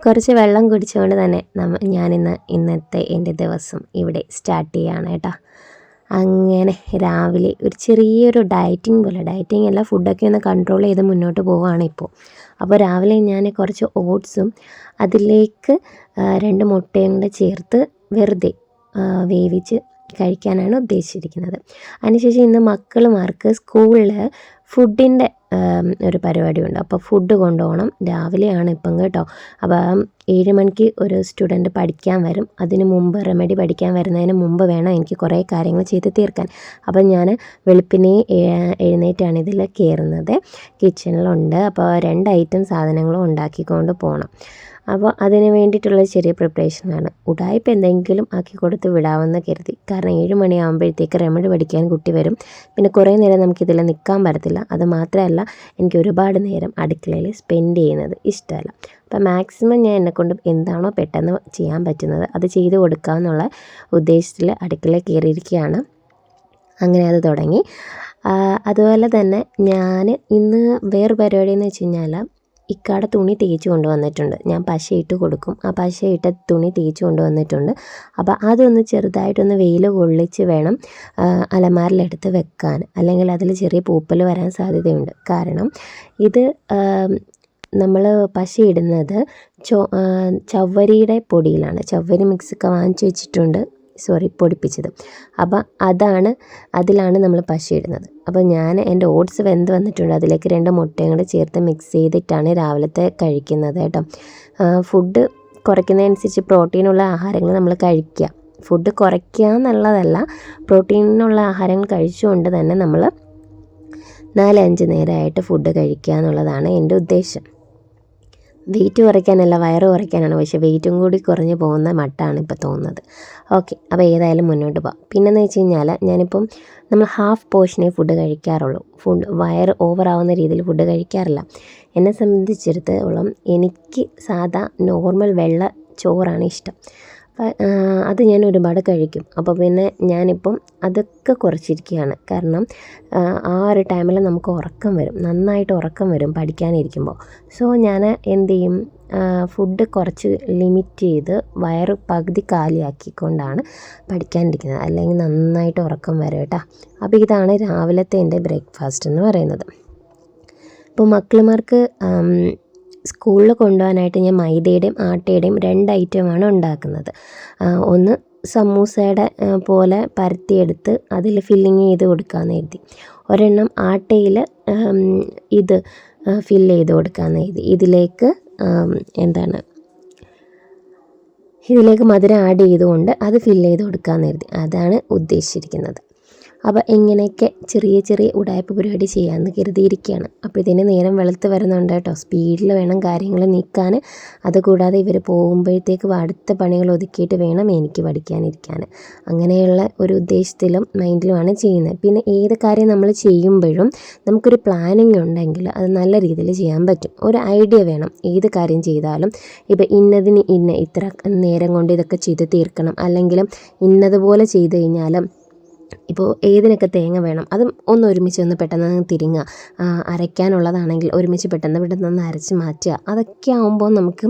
കുറച്ച് വെള്ളം കുടിച്ചുകൊണ്ട് തന്നെ നമ്മ ഞാനിന്ന് ഇന്നത്തെ എന്റെ ദിവസം ഇവിടെ സ്റ്റാർട്ട് ചെയ്യുകയാണ് കേട്ടോ. അങ്ങനെ രാവിലെ ഒരു ചെറിയൊരു ഡയറ്റിംഗ് പോലെ ഡയറ്റിംഗ് അല്ല ഫുഡൊക്കെ ഒന്ന് കൺട്രോൾ ചെയ്ത് മുന്നോട്ട് പോവുകയാണ് ഇപ്പോൾ അപ്പോൾ രാവിലെ ഞാൻ കുറച്ച് ഓട്സും അതിലേക്ക് രണ്ട് മുട്ടയും കൂടെ ചേർത്ത് വെറുതെ വേവിച്ച് കഴിക്കാനാണ് ഉദ്ദേശിച്ചിരിക്കുന്നത്. അതിനുശേഷം ഇന്ന് മക്കളുമാർക്ക് സ്കൂളിൽ ഫുഡിന്റെ ഒരു പരിപാടി ഉണ്ട് അപ്പോൾ ഫുഡ് കൊണ്ടുപോകണം. രാവിലെയാണ് ഇപ്പം കേട്ടോ. അപ്പം ഏഴ് മണിക്ക് ഒരു സ്റ്റുഡന്റ് പഠിക്കാൻ വരും. അതിന് മുമ്പ് റെമഡി പഠിക്കാൻ വരുന്നതിന് മുമ്പ് വേണം എനിക്ക് കുറേ കാര്യങ്ങൾ ചെയ്ത് തീർക്കാൻ. അപ്പം ഞാൻ വെളുപ്പിനെ എഴുന്നേറ്റാണ് ഇതിൽ കയറുന്നത്. കിച്ചണിലുണ്ട് അപ്പോൾ രണ്ട് ഐറ്റം സാധനങ്ങളും ഉണ്ടാക്കിക്കൊണ്ട് പോകണം അപ്പോൾ അതിന് വേണ്ടിയിട്ടുള്ള ചെറിയ പ്രിപ്പറേഷനാണ് ഉടായ്പ എന്തെങ്കിലും ആക്കി കൊടുത്ത് വിടാമെന്ന് കരുതി. കാരണം ഏഴ് മണിയാകുമ്പോഴത്തേക്ക് റെമഡി പഠിക്കാൻ കുട്ടി വരും. പിന്നെ കുറേ നേരം നമുക്കിതിൽ നിൽക്കാൻ പറ്റത്തില്ല. അത് മാത്രമല്ല എനിക്ക് ഒരുപാട് നേരം അടുക്കളയിൽ സ്പെൻഡ് ചെയ്യുന്നത് ഇഷ്ടമല്ല. അപ്പം മാക്സിമം ഞാൻ എന്നെക്കൊണ്ട് എന്താണോ പെട്ടെന്ന് ചെയ്യാൻ പറ്റുന്നത് അത് ചെയ്ത് കൊടുക്കാമെന്നുള്ള ഉദ്ദേശത്തിൽ അടുക്കളയിൽ കയറിയിരിക്കുകയാണ്. അങ്ങനെ അത് തുടങ്ങി. അതുപോലെ തന്നെ ഞാൻ ഇന്ന് വേറെ പരിപാടി എന്ന് വെച്ച് കഴിഞ്ഞാൽ ഇക്കാടെ തുണി തേച്ച് കൊണ്ടുവന്നിട്ടുണ്ട്. ഞാൻ പശയിട്ട് കൊടുക്കും. ആ പശയിട്ട തുണി തേച്ച് കൊണ്ടുവന്നിട്ടുണ്ട്. അപ്പോൾ അതൊന്ന് ചെറുതായിട്ടൊന്ന് വെയിൽ കൊള്ളിച്ച് വേണം അലമാരിലെടുത്ത് വെക്കാൻ. അല്ലെങ്കിൽ അതിൽ ചെറിയ പൂപ്പൽ വരാൻ സാധ്യതയുണ്ട്. കാരണം ഇത് നമ്മൾ പശയിടുന്നത് ചൊ ചവ്വരിയുടെ പൊടിയിലാണ്. ചവ്വരി മിക്സൊക്കെ വാങ്ങിച്ച് വെച്ചിട്ടുണ്ട്. സോറി പൊടിപ്പിച്ചത്. അപ്പോൾ അതാണ് അതിലാണ് നമ്മൾ പശ ഇടുന്നത് അപ്പോൾ ഞാൻ എന്റെ ഓട്സ് വെന്ത് വന്നിട്ടുണ്ട്. അതിലേക്ക് രണ്ട് മുട്ടയും കൂടെ ചേർത്ത് മിക്സ് ചെയ്തിട്ടാണ് രാവിലത്തെ കഴിക്കുന്നത് കേട്ടോ. ഫുഡ് കുറയ്ക്കുന്നതനുസരിച്ച് പ്രോട്ടീനുള്ള ആഹാരങ്ങൾ നമ്മൾ കഴിക്കുക. ഫുഡ് കുറയ്ക്കുക എന്നുള്ളതല്ല പ്രോട്ടീനുള്ള ആഹാരങ്ങൾ കഴിച്ചുകൊണ്ട് തന്നെ നമ്മൾ നാലഞ്ച് നേരമായിട്ട് ഫുഡ് കഴിക്കുക എന്നുള്ളതാണ് എന്റെ ഉദ്ദേശം. വെയിറ്റ് കുറയ്ക്കാനല്ല വയറ് കുറയ്ക്കാനാണ്. പക്ഷേ വെയിറ്റും കൂടി കുറഞ്ഞു പോകുന്ന മട്ടാണ് ഇപ്പോൾ തോന്നുന്നത്. ഓക്കെ അപ്പോൾ ഏതായാലും മുന്നോട്ട് പോകാം പിന്നെന്ന് വെച്ച് കഴിഞ്ഞാൽ ഞാനിപ്പം നമ്മൾ ഹാഫ് പോർഷനെ ഫുഡ് കഴിക്കാറുള്ളൂ. ഫുഡ് വയറ് ഓവറാവുന്ന രീതിയിൽ ഫുഡ് കഴിക്കാറില്ല. എന്നെ സംബന്ധിച്ചിടത്തോളം എനിക്ക് സാധാ നോർമൽ വെള്ള ചോറാണ് ഇഷ്ടം. അത് ഞാൻ ഒരുപാട് കഴിക്കും. അപ്പോൾ പിന്നെ ഞാനിപ്പം അതൊക്കെ കുറച്ചിരിക്കുകയാണ് കാരണം ആ, ഒരു ടൈമിൽ നമുക്ക് ഉറക്കം വരും. നന്നായിട്ട് ഉറക്കം വരും പഠിക്കാനിരിക്കുമ്പോൾ സോ ഞാൻ എന്ത് ചെയ്യും ഫുഡ് കുറച്ച് ലിമിറ്റ് ചെയ്ത് വയറ് പകുതി കാലിയാക്കിക്കൊണ്ടാണ് പഠിക്കാനിരിക്കുന്നത്. അല്ലെങ്കിൽ നന്നായിട്ട് ഉറക്കം വരും കേട്ടോ. അപ്പോൾ ഇതാണ് രാവിലത്തെ എന്റെ ബ്രേക്ക്ഫാസ്റ്റ് എന്ന് പറയുന്നത്. ഇപ്പോൾ മക്കളുമാർക്ക് സ്കൂളിൽ കൊണ്ടുപോകാനായിട്ട് ഞാൻ മൈദയുടെയും ആട്ടയുടെയും രണ്ട് ഐറ്റമാണ് ഉണ്ടാക്കുന്നത്. ഒന്ന് സമൂസയുടെ പോലെ പരത്തിയെടുത്ത് അതിൽ ഫില്ലിങ് ചെയ്ത് കൊടുക്കാമെന്ന് കരുതി. ഒരെണ്ണം ആട്ടയിൽ ഇത് ഫില്ല് ചെയ്ത് കൊടുക്കാമെന്ന് കരുതി. ഇതിലേക്ക് എന്താണ് ഇതിലേക്ക് മധുരം ആഡ് ചെയ്തുകൊണ്ട് അത് ഫില്ല് ചെയ്ത് കൊടുക്കാമെന്ന് കരുതി. അതാണ് ഉദ്ദേശിച്ചിരിക്കുന്നത്. അപ്പോൾ ഇങ്ങനെയൊക്കെ ചെറിയ ചെറിയ ഉടായ്പ പരിപാടി ചെയ്യാമെന്ന് കരുതിയിരിക്കുകയാണ് അപ്പോൾ ഇതിന് നേരം വെളുത്ത് വരുന്നുണ്ട് കേട്ടോ. സ്പീഡിൽ വേണം കാര്യങ്ങൾ നീക്കാൻ. അതുകൂടാതെ ഇവർ പോകുമ്പോഴത്തേക്ക് അടുത്ത പണികൾ ഒതുക്കിയിട്ട് വേണം എനിക്ക് പഠിക്കാനിരിക്കാൻ. അങ്ങനെയുള്ള ഒരു ഉദ്ദേശത്തിലും മൈൻഡിലുമാണ് ചെയ്യുന്നത്. പിന്നെ ഏത് കാര്യം നമ്മൾ ചെയ്യുമ്പോഴും നമുക്കൊരു പ്ലാനിങ് ഉണ്ടെങ്കിൽ അത് നല്ല രീതിയിൽ ചെയ്യാൻ പറ്റും. ഒരു ഐഡിയ വേണം. ഏത് കാര്യം ചെയ്താലും ഇപ്പോൾ ഇന്നതിന് ഇന്ന ഇത്ര നേരം കൊണ്ട് ഇതൊക്കെ ചെയ്ത് തീർക്കണം. അല്ലെങ്കിൽ ഇന്നതുപോലെ ചെയ്ത് കഴിഞ്ഞാൽ ഇപ്പോൾ ഏതിനൊക്കെ തേങ്ങ വേണം അതും ഒന്ന് ഒരുമിച്ച് ഒന്ന് പെട്ടെന്ന് തിരിങ്ങുക. അരയ്ക്കാനുള്ളതാണെങ്കിൽ ഒരുമിച്ച് പെട്ടെന്ന് പെട്ടെന്ന് ഒന്ന് അരച്ച് മാറ്റുക. അതൊക്കെ ആകുമ്പോൾ നമുക്ക്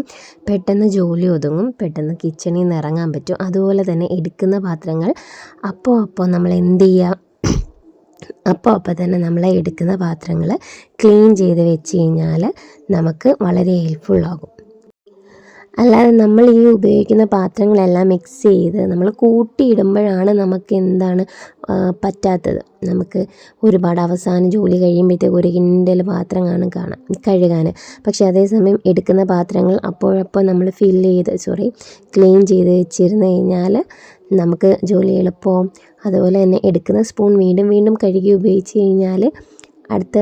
പെട്ടെന്ന് ജോലി ഒതുങ്ങും പെട്ടെന്ന് കിച്ചണിൽ നിന്ന് ഇറങ്ങാൻ പറ്റും. അതുപോലെ തന്നെ എടുക്കുന്ന പാത്രങ്ങൾ അപ്പോൾ അപ്പോൾ നമ്മൾ എന്ത് ചെയ്യുക? അപ്പോൾ അപ്പോൾ തന്നെ നമ്മൾ എടുക്കുന്ന പാത്രങ്ങൾ ക്ലീൻ ചെയ്ത് വെച്ച് കഴിഞ്ഞാൽ നമുക്ക് വളരെ ഹെൽപ്ഫുള്ളാകും അല്ലാതെ നമ്മൾ ഈ ഉപയോഗിക്കുന്ന പാത്രങ്ങളെല്ലാം മിക്സ് ചെയ്ത് നമ്മൾ കൂട്ടിയിടുമ്പോഴാണ് നമുക്ക് എന്താണ് പറ്റാത്തത്. നമുക്ക് ഒരുപാട് അവസാനം ജോലി കഴിയുമ്പോഴത്തേക്ക് ഒരു കിൻഡൽ പാത്രം കാണും കാണാം കഴുകാൻ. പക്ഷേ അതേസമയം എടുക്കുന്ന പാത്രങ്ങൾ അപ്പോഴപ്പോൾ നമ്മൾ ഫില്ല് ചെയ്ത് സോറി ക്ലീൻ ചെയ്ത് വെച്ചിരുന്ന് കഴിഞ്ഞാൽ നമുക്ക് ജോലി എളുപ്പവും അതുപോലെ തന്നെ എടുക്കുന്ന സ്പൂൺ വീണ്ടും വീണ്ടും കഴുകി ഉപയോഗിച്ച് കഴിഞ്ഞാൽ അടുത്ത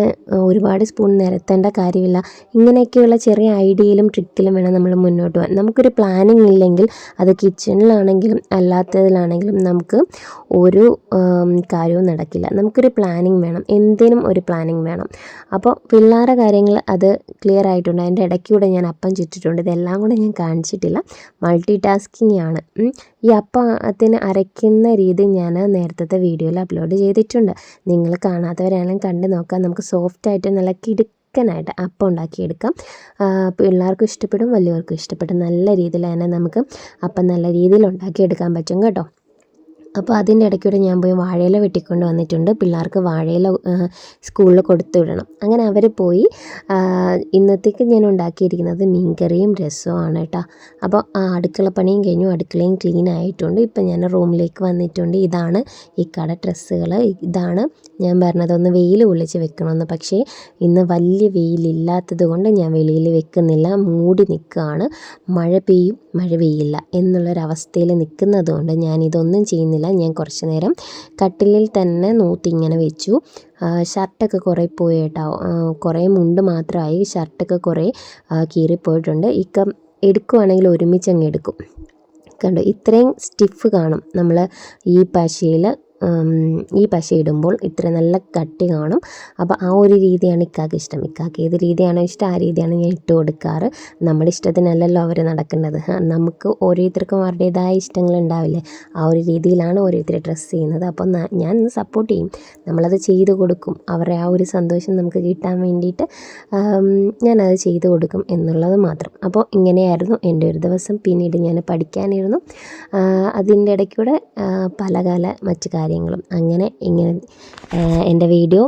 ഒരുപാട് സ്പൂൺ നിരത്തേണ്ട കാര്യമില്ല. ഇങ്ങനെയൊക്കെയുള്ള ചെറിയ ഐഡിയയിലും ട്രിക്കിലും വേണം നമ്മൾ മുന്നോട്ട് പോകാൻ. നമുക്കൊരു പ്ലാനിങ് ഇല്ലെങ്കിൽ അത് കിച്ചണിലാണെങ്കിലും അല്ലാത്തതിലാണെങ്കിലും നമുക്ക് ഒരു കാര്യവും നടക്കില്ല. നമുക്കൊരു പ്ലാനിങ് വേണം. എന്തിനും ഒരു പ്ലാനിങ് വേണം. അപ്പോൾ പിള്ളേരുടെ കാര്യങ്ങൾ അത് ക്ലിയർ ആയിട്ടുണ്ട്. അതിന്റെ ഇടയ്ക്ക് കൂടെ ഞാൻ അപ്പം ചുറ്റിട്ടുണ്ട് ഇതെല്ലാം കൂടെ ഞാൻ കാണിച്ചിട്ടില്ല. മൾട്ടി ടാസ്കിങ് ആണ്. ഈ അപ്പത്തിന് അരയ്ക്കുന്ന രീതി ഞാൻ നേരത്തെ വീഡിയോയിൽ അപ്ലോഡ് ചെയ്തിട്ടുണ്ട്. നിങ്ങൾ കാണാത്തവരാണെങ്കിലും കണ്ട് നോക്കാം. നമുക്ക് സോഫ്റ്റ് ആയിട്ട് നല്ല കിടുക്കനായിട്ട് അപ്പം ഉണ്ടാക്കിയെടുക്കാം. പിള്ളേർക്കും ഇഷ്ടപ്പെടും വലിയവർക്കും ഇഷ്ടപ്പെടും. നല്ല രീതിയിൽ തന്നെ നമുക്ക് അപ്പം നല്ല രീതിയിൽ ഉണ്ടാക്കിയെടുക്കാൻ പറ്റും കേട്ടോ. അപ്പോൾ അതിന്റെ ഇടയ്ക്കൂടെ ഞാൻ പോയി വാഴയില വെട്ടിക്കൊണ്ട് വന്നിട്ടുണ്ട്. പിള്ളേർക്ക് വാഴയില സ്കൂളിൽ കൊടുത്തു വിടണം. അങ്ങനെ അവർ പോയി. ഇന്നത്തേക്ക് ഞാൻ ഉണ്ടാക്കിയിരിക്കുന്നത് മീൻകറിയും രസവുമാണ് കേട്ടോ. അപ്പോൾ ആ അടുക്കളപ്പണിയും കഴിഞ്ഞു. അടുക്കളയും ക്ലീൻ ആയിട്ടുണ്ട്. ഇപ്പം ഞാൻ റൂമിലേക്ക് വന്നിട്ടുണ്ട്. ഇതാണ് ഈ കട ഡ്രസ്സുകൾ. ഇതാണ് ഞാൻ പറഞ്ഞത് ഒന്ന് വെയിൽ ഒളിച്ച് വെക്കണമെന്ന്. പക്ഷേ ഇന്ന് വലിയ വെയിലില്ലാത്തത് കൊണ്ട് ഞാൻ വെളിയിൽ വെക്കുന്നില്ല. മൂടി നിൽക്കുകയാണ്. മഴ പെയ്യും മഴ പെയ്യില്ല എന്നുള്ളൊരവസ്ഥയിൽ നിൽക്കുന്നത് കൊണ്ട് ഞാൻ ഇതൊന്നും ചെയ്യുന്നില്ല. ഞാൻ കുറച്ച് നേരം കട്ടിലിൽ തന്നെ നൂത്തിങ്ങനെ വെച്ചു. ഷർട്ടൊക്കെ കുറേ പോയി കേട്ടോ കുറേ മുണ്ട് മാത്രമായി ഷർട്ടൊക്കെ കുറേ കീറിപ്പോയിട്ടുണ്ട്. ഇക്ക എടുക്കുവാണെങ്കിൽ ഒരുമിച്ച് അങ്ങ് എടുക്കും. കണ്ടോ? ഇത്രയും സ്റ്റിഫ് കാണും നമ്മൾ ഈ പശയിൽ ഈ പശ ഇടുമ്പോൾ ഇത്ര നല്ല കട്ടി കാണും. അപ്പോൾ ആ ഒരു രീതിയാണ് ഇക്കാക്ക് ഇഷ്ടം. ഇക്കാക്ക് ഏത് രീതിയാണോ ഇഷ്ടം ആ രീതിയാണ് ഞാൻ ഇട്ട് കൊടുക്കാറ്. നമ്മുടെ ഇഷ്ടത്തിനല്ലല്ലോ അവർ നടക്കുന്നത്. നമുക്ക് ഓരോരുത്തർക്കും അവരുടേതായ ഇഷ്ടങ്ങൾ ഉണ്ടാവില്ലേ? ആ ഒരു രീതിയിലാണ് ഓരോരുത്തർ ഡ്രസ്സ് ചെയ്യുന്നത്. അപ്പോൾ ഞാൻ സപ്പോർട്ട് ചെയ്യും. നമ്മളത് ചെയ്ത് കൊടുക്കും. അവരുടെ ആ ഒരു സന്തോഷം നമുക്ക് കിട്ടാൻ വേണ്ടിയിട്ട് ഞാനത് ചെയ്ത് കൊടുക്കും എന്നുള്ളത് മാത്രം. അപ്പോൾ ഇങ്ങനെയായിരുന്നു എന്റെ ഒരു ദിവസം. പിന്നീട് ഞാൻ പഠിക്കാനിരുന്നു. അതിന്റെ ഇടയ്ക്കൂടെ പല കാല മറ്റു കാര്യങ്ങളും. അങ്ങനെ ഇങ്ങനെ എന്റെ വീഡിയോ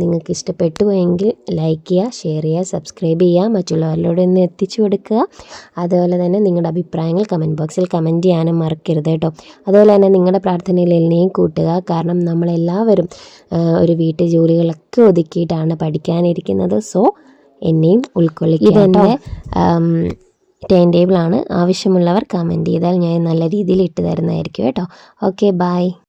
നിങ്ങൾക്ക് ഇഷ്ടപ്പെട്ടു എങ്കിൽ ലൈക്ക് ചെയ്യുക ഷെയർ ചെയ്യുക സബ്സ്ക്രൈബ് ചെയ്യുക മറ്റുള്ളവരിലൂടെ ഒന്ന് എത്തിച്ചു കൊടുക്കുക. അതുപോലെ തന്നെ നിങ്ങളുടെ അഭിപ്രായങ്ങൾ കമന്റ് ബോക്സിൽ കമന്റ് ചെയ്യാനും മറക്കരുത് കേട്ടോ. അതുപോലെ തന്നെ നിങ്ങളുടെ പ്രാർത്ഥനയിൽ എന്നെയും കൂട്ടുക. കാരണം നമ്മളെല്ലാവരും ഒരു വീട്ടു ജോലികളൊക്കെ ഒതുക്കിയിട്ടാണ് പഠിക്കാനിരിക്കുന്നത്. സോ എന്നെയും ഉൾക്കൊള്ളിക്കുക ഇതെന്റെ ടൈം ടേബിളാണ് ആവശ്യമുള്ളവർ കമന്റ് ചെയ്താൽ ഞാൻ നല്ല രീതിയിൽ ഇട്ട് തരുന്നതായിരിക്കും കേട്ടോ. Okay bye